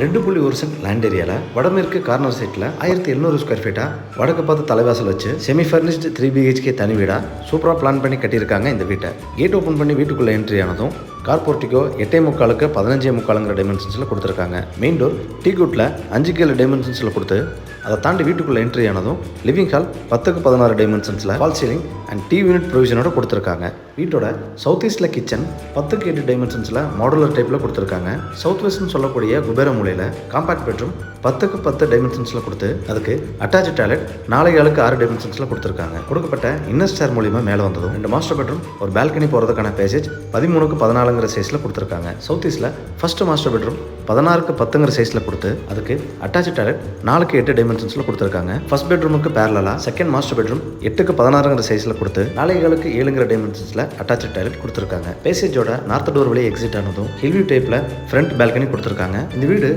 ரெண்டு புள்ளி ஒரு சென்ட் லேண்ட் ஏரியாவில் வடமேற்கு கார்னர் சைட்டில் ஆயிரத்தி எழுநூறு ஸ்கொயர் ஃபீட்டாக வடக்கு பார்த்து தலைவாசல் வச்சு செமி ஃபர்னிஷ்டு த்ரீ பிஹெச்கே தனி வீடாக சூப்பராக பிளான் பண்ணி கட்டியிருக்காங்க இந்த வீட்டை. கேட் ஓப்பன் பண்ணி வீட்டுக்குள்ளே என்ட்ரி ஆனதும் கார்போர்ட்டிக்கோ எட்டே முக்காலுக்கு பதினஞ்சே முக்காலுங்கிற டைமென்ஷன்ஸில் கொடுத்துருக்காங்க. மெயின் டோர் டீ குட்டில் அஞ்சு கேலு டைமென்ஷன்ஸில் கொடுத்து அதை தாண்டி வீட்டுக்குள்ளே என்ட்ரி ஆனதும் லிவிங் ஹால் பத்துக்கு பதினாறு டைமென்ஷன்ஸில் fall ceiling and TV unit ப்ரொவிஷனோட கொடுத்துருக்காங்க. வீட்டோட சவுத் ஈஸ்டில் கிச்சன் பத்துக்கு எட்டு டைமென்ஷன்ஸில் மாடுலர் டைப்பில் கொடுத்துருக்காங்க. சவுத் வெஸ்ட்னு சொல்லக்கூடிய குபேர மூலையில் காம்பாக்ட் பெட்ரூம் பத்துக்கு பத்து டைமென்ஷன்ஸில் கொடுத்து அதுக்கு அட்டாச் டாய்லெட் நாலு ஏழுக்கு ஆறு டைமென்ஷன்ஸில் கொடுத்துருக்காங்க. கொடுக்கப்பட்ட இன்னர் ஸ்டார் மூலியமாக மேலே வந்ததும் ரெண்டு மாஸ்டர் பெட்ரூம் ஒரு பால்கனி போகிறதுக்கான பேசேஜ் பதிமூணுக்கு பதினாலுங்க பதினாலுங்கிற சைஸில் கொடுத்துருக்காங்க. சவுத் ஈஸ்ட்டில் ஃபர்ஸ்ட் மாஸ்டர் பெட்ரூம் பதினாறுக்கு பத்துங்கிற சைஸில் கொடுத்து அதுக்கு அட்டாச் டாய்லெட் நாலுக்கு எட்டு டைமென்ஷன்ஸில் கொடுத்துருக்காங்க. ஃபஸ்ட் பெட்ரூமுக்கு பேரலா செகண்ட் மாஸ்டர் பெட்ரூம் எட்டுக்கு பதினாறுங்கிற சைஸில் கொடுத்து நாளைகளுக்கு ஏழுங்கிற டைமென்ஷன்ஸில் அட்டாச் டாய்லெட் கொடுத்துருக்காங்க. பேசேஜோட நார்த் டோர் வழி எக்ஸிட் ஆனதும் ஹில்வியூ டைப்பில் ஃப்ரண்ட் பால்கனி கொடுத்துருக்காங்க. இந்த வீடு